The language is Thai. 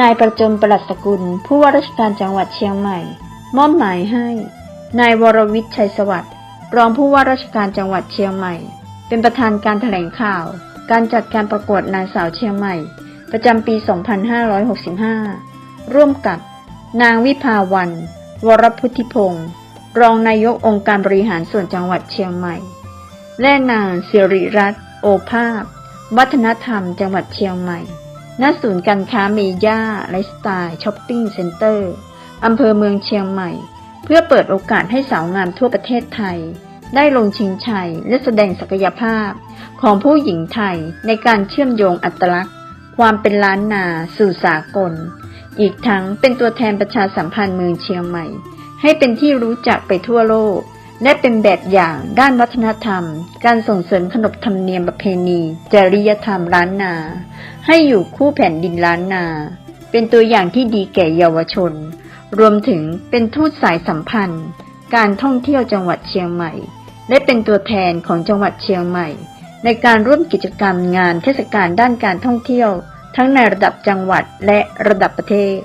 นายประจมประหลัดสกุล ผู้ว่าราชการจังหวัดเชียงใหม่ มอบหมายให้ นายวรวิทย์ชัยสวัสดิ์รองผู้ว่าราชการจังหวัดเชียงใหม่ เป็นประธานการแถลงข่าว การจัดการประกวดนางสาวเชียงใหม่ ประจำปี 2565 ร่วมกับ นางวิภาวัน วรพุทธิพงศ์รองนายกองค์การบริหารส่วนจังหวัดเชียงใหม่ และนางสิริรัตน์โอภาสวัฒนธรรมจังหวัดเชียงใหม่ ณศูนย์การค้าเมย่าไลฟ์สไตล์ช้อปปิ้งเซ็นเตอร์อำเภอเมืองเชียงใหม่ เพื่อเปิดโอกาสให้สาวงามทั่วประเทศไทย ได้ลงชิงชัยและแสดงศักยภาพ ของผู้หญิงไทยในการเชื่อมโยงอัตลักษณ์ ความเป็นล้านนาสู่สากล อีกทั้งเป็นตัวแทนประชาสัมพันธ์เมืองเชียงใหม่ ให้เป็นที่รู้จักไปทั่วโลก และเป็นแบบอย่างด้านวัฒนธรรม การส่งเสริมขนบธรรมเนียมประเพณี จริยธรรมล้านนา ให้อยู่คู่แผ่นดินล้านนา เป็นตัวอย่างที่ดีแก่เยาวชน รวมถึงเป็นทูตสายสัมพันธ์ การท่องเที่ยวจังหวัดเชียงใหม่ และเป็นตัวแทนของจังหวัดเชียงใหม่ ในการร่วมกิจกรรมงานเทศกาลด้านการท่องเที่ยว ทั้งในระดับจังหวัดและระดับประเทศ